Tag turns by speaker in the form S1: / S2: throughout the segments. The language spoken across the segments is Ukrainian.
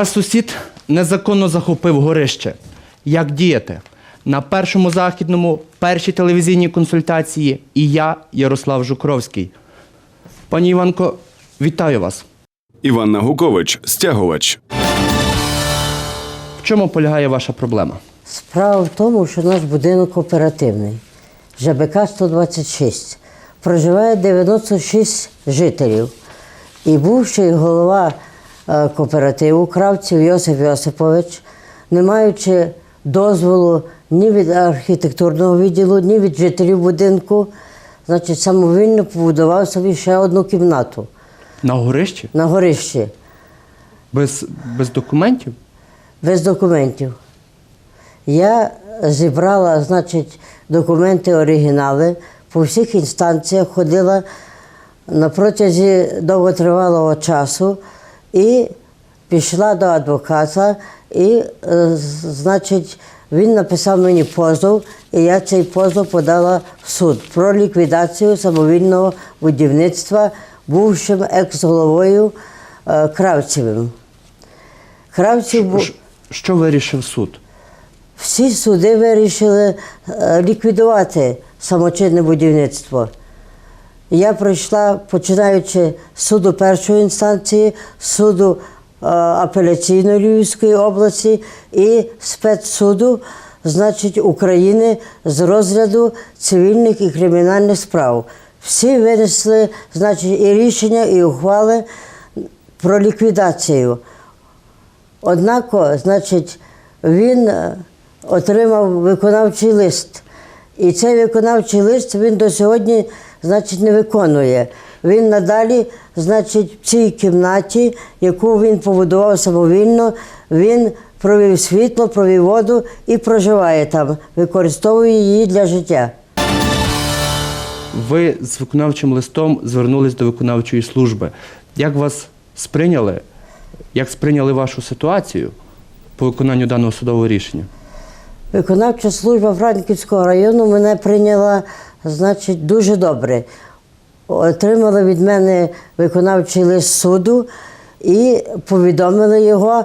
S1: Ваш сусід незаконно захопив горище. Як діяти? На першому західному, першій телевізійній консультації і я, Ярослав Жукровський. Пані Іванко, вітаю вас.
S2: Іван Нагукович, стягувач.
S1: В чому полягає ваша проблема?
S3: Справа в тому, що наш будинок кооперативний, ЖБК 126. Проживає 96 жителів. І бувший голова кооперативу Кравців Йосип Йосипович, не маючи дозволу ні від архітектурного відділу, ні від жителів будинку, значить, самовільно побудував собі ще одну кімнату
S1: На горищі?
S3: на горищі
S1: Без, без документів?
S3: без документів. Я зібрала, значить, документи, оригінали по всіх інстанціях, ходила на протязі довготривалого часу і пішла до адвоката, і, е, значить, він написав мені позов, і я цей позов подала в суд про ліквідацію самовільного будівництва бувшим екс-головою е, Кравцевим. Кравців був.
S1: Ш- Що вирішив суд?
S3: Всі суди вирішили е, ліквідувати самочинне будівництво. Я пройшла, починаючи з суду першої інстанції, суду е, апеляційної Львівської області і спецсуду, значить, України з розгляду цивільних і кримінальних справ. Всі винесли, значить, і рішення, і ухвали про ліквідацію. Однако, значить, він е, отримав виконавчий лист. І цей виконавчий лист він до сьогодні, значить, не виконує. Він надалі, значить, в цій кімнаті, яку він побудував самовільно, він провів світло, провів воду і проживає там, використовує її для життя.
S1: Ви з виконавчим листом звернулись до виконавчої служби. Як вас сприйняли? Як сприйняли вашу ситуацію по виконанню даного судового рішення?
S3: Виконавча служба Франківського району мене прийняла, значить, дуже добре. Отримали від мене виконавчий лист суду і повідомили його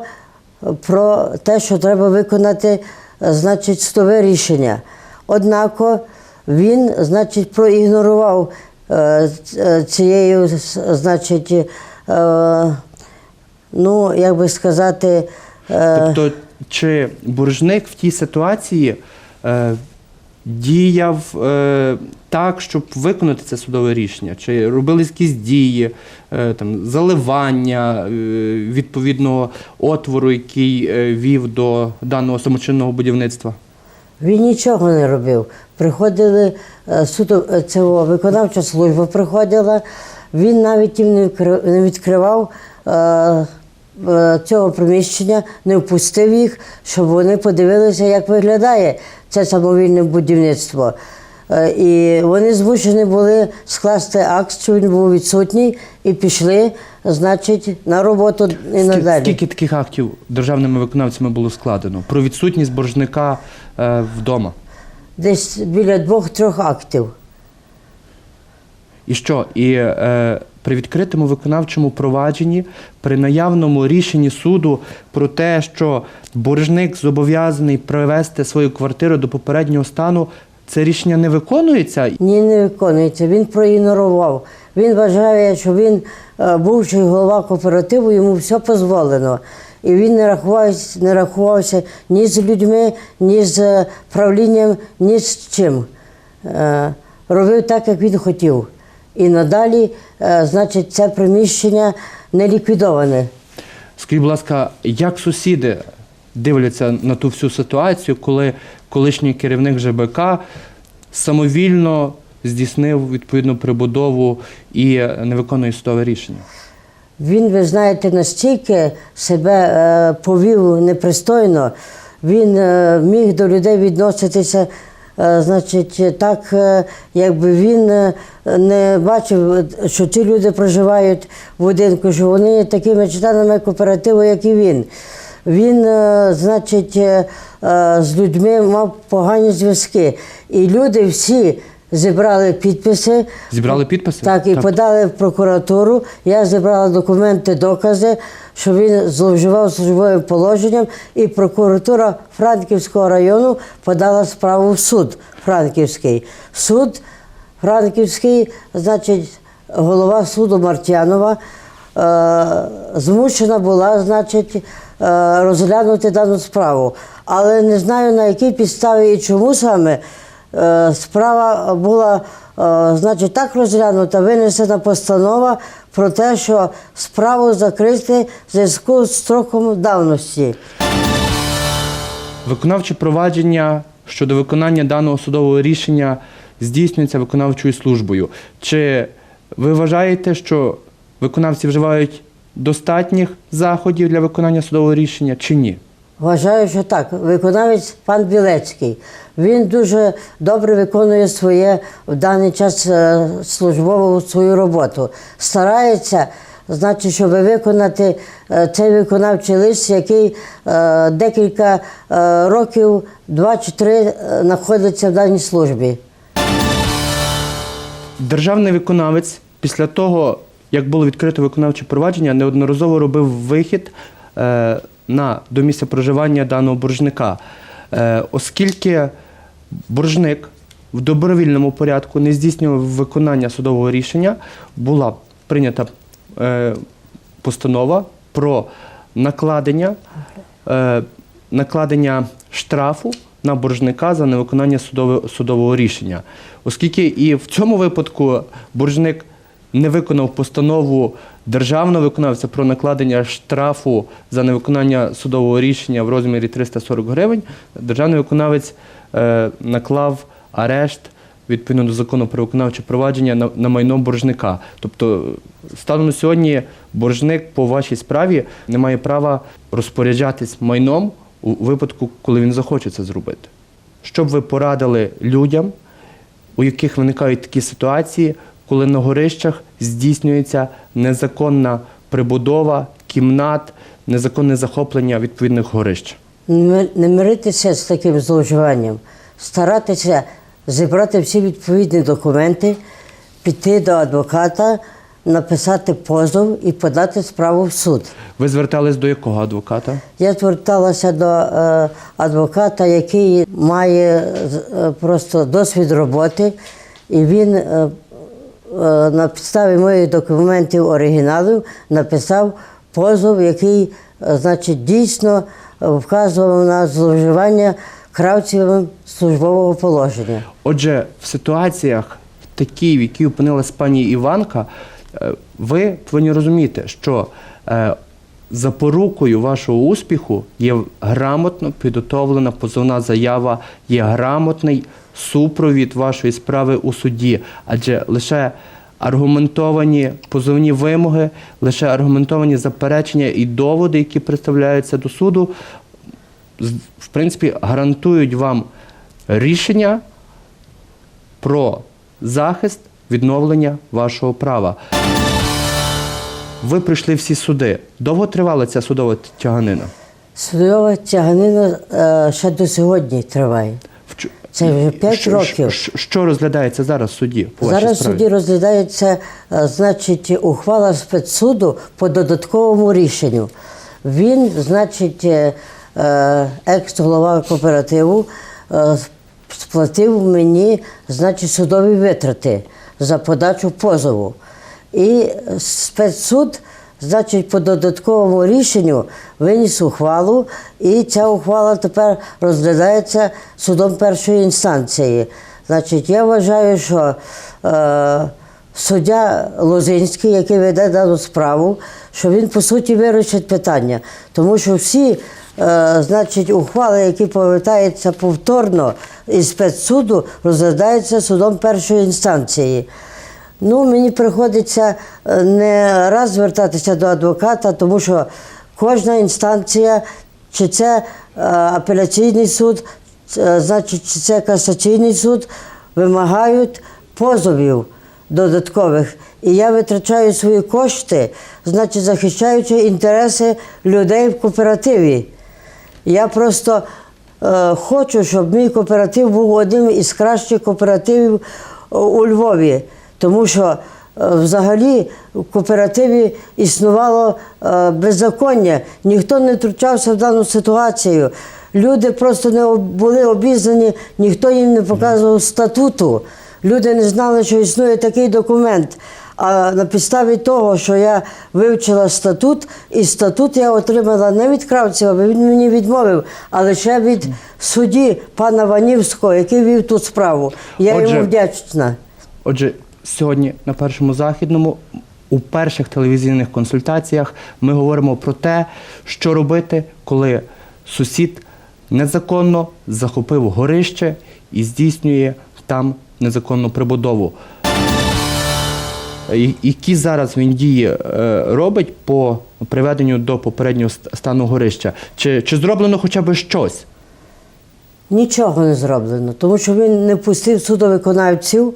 S3: про те, що треба виконати, значить, судове рішення. Однако він, значить, проігнорував е, цією, значить, е, ну, як би сказати, е,
S1: Тобто, чи боржник в тій ситуації е, діяв е, так, щоб виконати це судове рішення? Чи робились якісь дії, е, там, заливання е, відповідного отвору, який е, вів до даного самочинного будівництва?
S3: Він нічого не робив. Приходили е, суто е, цього виконавча служба приходила. Він навіть їм не відкривав е, цього приміщення, не впустив їх, щоб вони подивилися, як виглядає це самовільне будівництво. Е, І вони змушені були скласти акт, що він був відсутній, і пішли, значить, на роботу і надалі.
S1: Скільки таких актів державними виконавцями було складено про відсутність боржника е, вдома?
S3: Десь біля двох-трьох актів.
S1: І що? І е, при відкритому виконавчому провадженні, при наявному рішенні суду про те, що боржник зобов'язаний привести свою квартиру до попереднього стану, це рішення не виконується.
S3: Ні, не виконується. Він проігнорував. Він вважає, що він е, бувший голова кооперативу, йому все дозволено. І він не рахувався, не рахувався ні з людьми, ні з е, правлінням, ні з чим. Е, Робив так, як він хотів. І надалі, е, значить, це приміщення не ліквідоване.
S1: Скажіть, будь ласка, як сусіди дивляться на ту всю ситуацію, коли колишній керівник ЖБК самовільно здійснив відповідну прибудову і не виконує судове рішення?
S3: Він, ви знаєте, настільки себе е, повів непристойно, він е, міг до людей відноситися, значить, так, е, якби він е, не бачив, що ці люди проживають в будинку, що вони є такими членами кооперативу, як і він. Він, е, значить, е, е, з людьми мав погані зв'язки. І люди всі зібрали підписи.
S1: Зібрали підписи?
S3: Так, і
S1: Так.
S3: подали в прокуратуру. Я зібрала документи, докази, що він зловживав службовим положенням, і прокуратура Франківського району подала справу в суд Франківський. Суд Франківський, значить, голова суду Мартянова е, змушена була, значить, е, розглянути дану справу. Але не знаю на якій підставі і чому саме е, справа була, значить, так розглянута, винесена постанова про те, що справу закрити в зв'язку з строком давності.
S1: Виконавче провадження щодо виконання даного судового рішення здійснюється виконавчою службою. Чи ви вважаєте, що виконавці вживають достатніх заходів для виконання судового рішення чи ні?
S3: Вважаю, що так. Виконавець пан Білецький. Він дуже добре виконує своє в даний час е, службову свою роботу. Старається, значить, щоб виконати е, цей виконавчий лист, який е, декілька років, два чи три, знаходиться в даній службі.
S1: Державний виконавець після того, як було відкрито виконавче провадження, неодноразово робив вихід на, до місця проживання даного боржника, е, оскільки боржник в добровільному порядку не здійснював виконання судового рішення, була прийнята е, постанова про накладення, е, накладення штрафу на боржника за невиконання судове- судового рішення. Оскільки і в цьому випадку боржник не виконав постанову державного виконавця про накладення штрафу за невиконання судового рішення в розмірі 340 гривень, державний виконавець е, наклав арешт відповідно до закону про виконавче провадження на, на майно боржника. Тобто, станом на сьогодні боржник по вашій справі не має права розпоряджатись майном у випадку, коли він захоче це зробити. Що б ви порадили людям, у яких виникають такі ситуації, коли на горищах здійснюється незаконна прибудова кімнат, незаконне захоплення відповідних горищ?
S3: Не миритися з таким зловживанням, старатися зібрати всі відповідні документи, піти до адвоката, написати позов і подати справу в суд.
S1: Ви звертались до якого адвоката?
S3: Я зверталася до е, адвоката, який має е, просто досвід роботи, і він е, на підставі моїх документів оригіналів написав позов, який, е, значить, дійсно е, вказував на зловживання кравцівим службового положення.
S1: Отже, в ситуаціях такі, в якій опинилась пані Іванка, е, ви повинні розуміти, що е, запорукою вашого успіху є грамотно підготовлена позовна заява, є грамотний супровід вашої справи у суді, адже лише аргументовані позовні вимоги, лише аргументовані заперечення і доводи, які представляються до суду, в принципі, гарантують вам рішення про захист відновлення вашого права. Ви пройшли всі суди. Довго тривала ця судова тяганина?
S3: Судова тяганина е, ще до сьогодні триває. Це вже п'ять
S1: що-
S3: років.
S1: Що, що розглядається зараз в суді? По вашій
S3: Зараз в
S1: справі?
S3: суді розглядається, е, значить, ухвала спецсуду по додатковому рішенню. Він, значить, е, е, екс-голова кооперативу е, сплатив мені, значить, судові витрати за подачу позову. І спецсуд, значить, по додатковому рішенню виніс ухвалу, і ця ухвала тепер розглядається судом першої інстанції. Значить, я вважаю, що е, суддя Лозинський, який веде дану справу, що він по суті вирішить питання, тому що всі. Е, значить, ухвали, які повертаються повторно із спецсуду, розглядаються судом першої інстанції. Ну, мені приходиться е, не раз звертатися до адвоката, тому що кожна інстанція, чи це е, апеляційний суд, е, значить, чи це касаційний суд, вимагають позовів додаткових. І я витрачаю свої кошти, значить, захищаючи інтереси людей в кооперативі. Я просто хочу, щоб мій кооператив був одним із кращих кооперативів у Львові, тому що взагалі в кооперативі існувало е, беззаконня. Ніхто не втручався в дану ситуацію. Люди просто не були обізнані, ніхто їм не показував статуту. Люди не знали, що існує такий документ. А на підставі того, що я вивчила статут, і статут я отримала не від Кравцева, бо він мені відмовив, а лише від судді пана Ванівського, який вів ту справу. Я
S1: Отже,
S3: йому вдячна.
S1: Отже, сьогодні на першому західному у перших телевізійних консультаціях ми говоримо про те, що робити, коли сусід незаконно захопив горище і здійснює там незаконну прибудову. Які зараз він дії е, робить по приведенню до попереднього стану горища? Чи, чи зроблено хоча б щось?
S3: Нічого не зроблено, тому що він не пустив судовиконавців,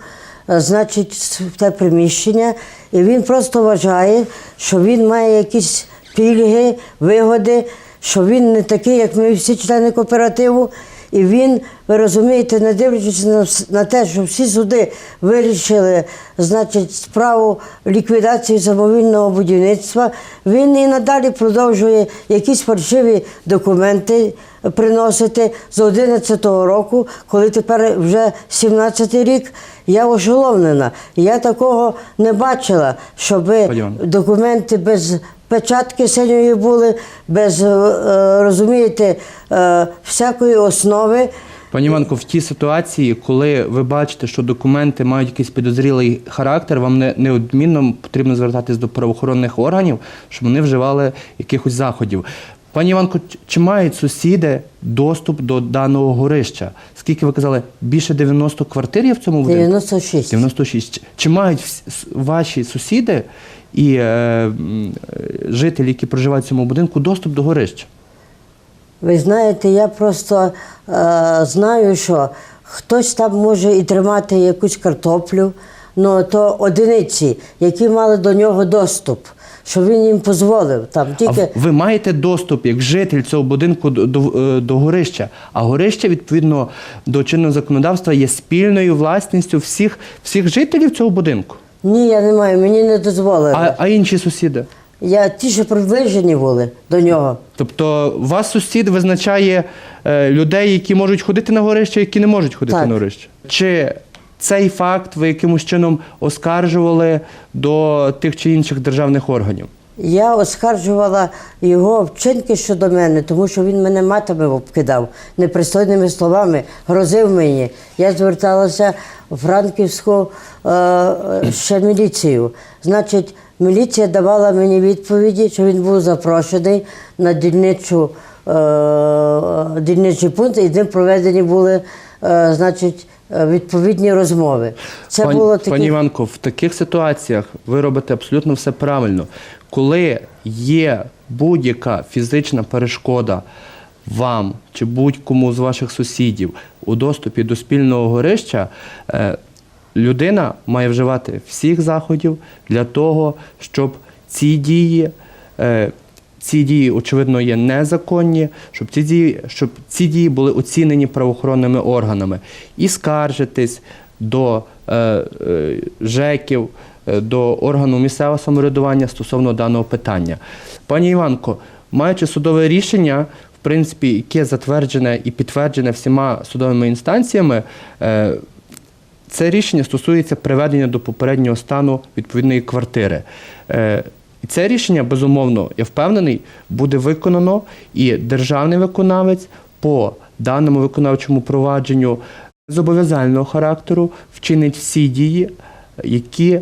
S3: значить, в те приміщення, і він просто вважає, що він має якісь пільги, вигоди, що він не такий, як ми всі члени кооперативу. І він, ви розумієте, не дивлячись на, на те, що всі суди вирішили, значить, справу ліквідації самовільного будівництва, він і надалі продовжує якісь фальшиві документи приносити з 11-го року, коли тепер вже 17-й рік. Я ошеломлена. Я такого не бачила, щоб документи без печатки синьої були, без, е, е, розумієте, е, всякої основи.
S1: Пані Іванко, в тій ситуації, коли ви бачите, що документи мають якийсь підозрілий характер, вам не, неодмінно потрібно звертатись до правоохоронних органів, щоб вони вживали якихось заходів. Пані Іванко, чи мають сусіди доступ до даного горища? Скільки ви казали, більше 90 квартир є в цьому будинку?
S3: 96.
S1: 96. Чи- Чи мають ваші сусіди і е, жителі, які проживають в цьому будинку, доступ до горища?
S3: Ви знаєте, я просто е, знаю, що хтось там може і тримати якусь картоплю, ну то одиниці, які мали до нього доступ, що він їм дозволив. Там тільки
S1: в- ви маєте доступ як житель цього будинку до, до, е, до горища. А горище, відповідно до чинного законодавства, є спільною власністю всіх, всіх жителів цього будинку.
S3: Ні, я не маю, мені не дозволили.
S1: А, а інші сусіди.
S3: Я ті, що приближені були до нього.
S1: Тобто, вас сусід визначає е, людей, які можуть ходити на горище, які не можуть ходити
S3: Так.
S1: на горище. Чи цей факт ви якимось чином оскаржували до тих чи інших державних органів?
S3: Я оскаржувала його вчинки щодо мене, тому що він мене матами обкидав непристойними словами, грозив мені. Я зверталася в Франківську е, ще міліцію. Значить, міліція давала мені відповіді, що він був запрошений на дільничу, е, дільничий пункт, і з ним проведені були е, значить, відповідні розмови. Це
S1: Пані,
S3: було таке.
S1: пані Іванко, в таких ситуаціях ви робите абсолютно все правильно. Коли є будь-яка фізична перешкода вам чи будь-кому з ваших сусідів у доступі до спільного горища, е, людина має вживати всіх заходів для того, щоб ці дії. е, ці дії, очевидно, є незаконні, щоб ці дії, щоб ці дії були оцінені правоохоронними органами і скаржитись до е, е, ЖЕКів, до органу місцевого самоврядування стосовно даного питання. Пані Іванко, маючи судове рішення, в принципі, яке затверджене і підтверджене всіма судовими інстанціями, е, це рішення стосується приведення до попереднього стану відповідної квартири. Е, І це рішення, безумовно, я впевнений, буде виконано, і державний виконавець по даному виконавчому провадженню зобов'язального характеру вчинить всі дії, які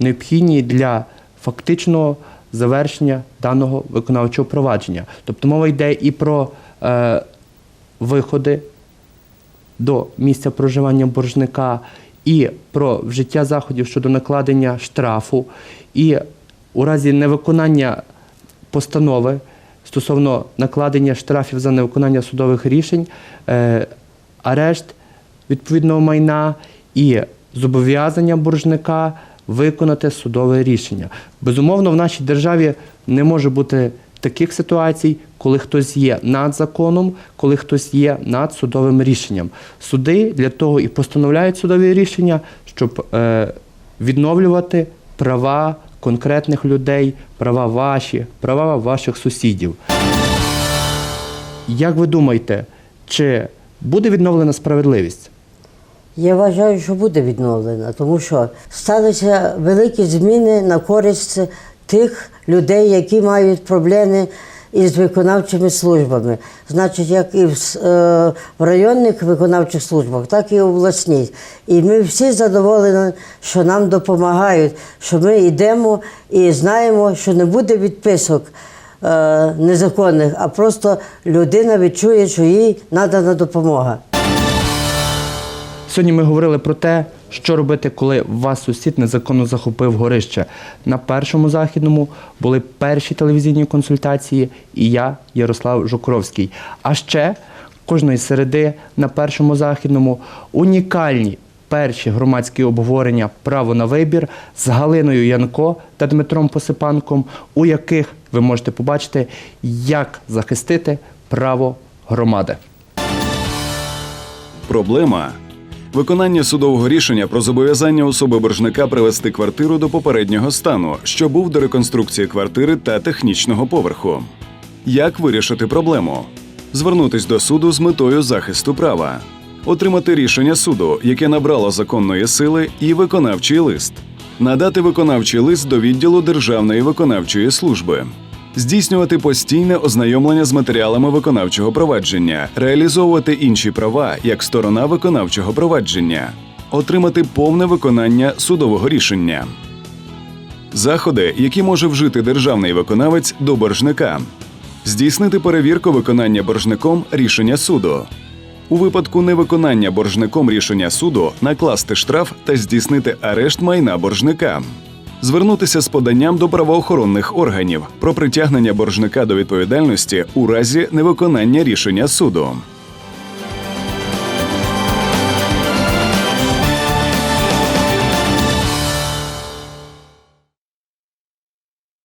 S1: необхідні для фактичного завершення даного виконавчого провадження. Тобто мова йде і про е, виходи до місця проживання боржника і про вжиття заходів щодо накладення штрафу, і у разі невиконання постанови стосовно накладення штрафів за невиконання судових рішень, е, арешт відповідного майна і зобов'язання боржника виконати судове рішення. Безумовно, в нашій державі не може бути таких ситуацій, коли хтось є над законом, коли хтось є над судовим рішенням. Суди для того і постановляють судові рішення, щоб е, відновлювати права конкретних людей, права ваші, права ваших сусідів. Як ви думаєте, чи буде відновлена справедливість?
S3: Я вважаю, що буде відновлена, тому що сталися великі зміни на користь тих людей, які мають проблеми із виконавчими службами. Значить, як і в, е, в районних виконавчих службах, так і в обласній. І ми всі задоволені, що нам допомагають, що ми йдемо і знаємо, що не буде відписок е, незаконних, а просто людина відчує, що їй надана допомога.
S1: Сьогодні ми говорили про те, що робити, коли вас сусід незаконно захопив горище. На першому західному були перші телевізійні консультації, і я, Ярослав Жукровський. А ще кожної середи на першому західному унікальні перші громадські обговорення Право на вибір з Галиною Янко та Дмитром Посипанком, у яких ви можете побачити, як захистити право громади.
S2: Проблема виконання судового рішення про зобов'язання особи боржника привести квартиру до попереднього стану, що був до реконструкції квартири та технічного поверху. Як вирішити проблему? Звернутись до суду з метою захисту права, отримати рішення суду, яке набрало законної сили, і виконавчий лист, надати виконавчий лист до відділу Державної виконавчої служби. Здійснювати постійне ознайомлення з матеріалами виконавчого провадження, реалізовувати інші права як сторона виконавчого провадження, отримати повне виконання судового рішення. Заходи, які може вжити державний виконавець до боржника, здійснити перевірку виконання боржником рішення суду. У випадку невиконання боржником рішення суду накласти штраф та здійснити арешт майна боржника. Звернутися з поданням до правоохоронних органів про притягнення боржника до відповідальності у разі невиконання рішення суду.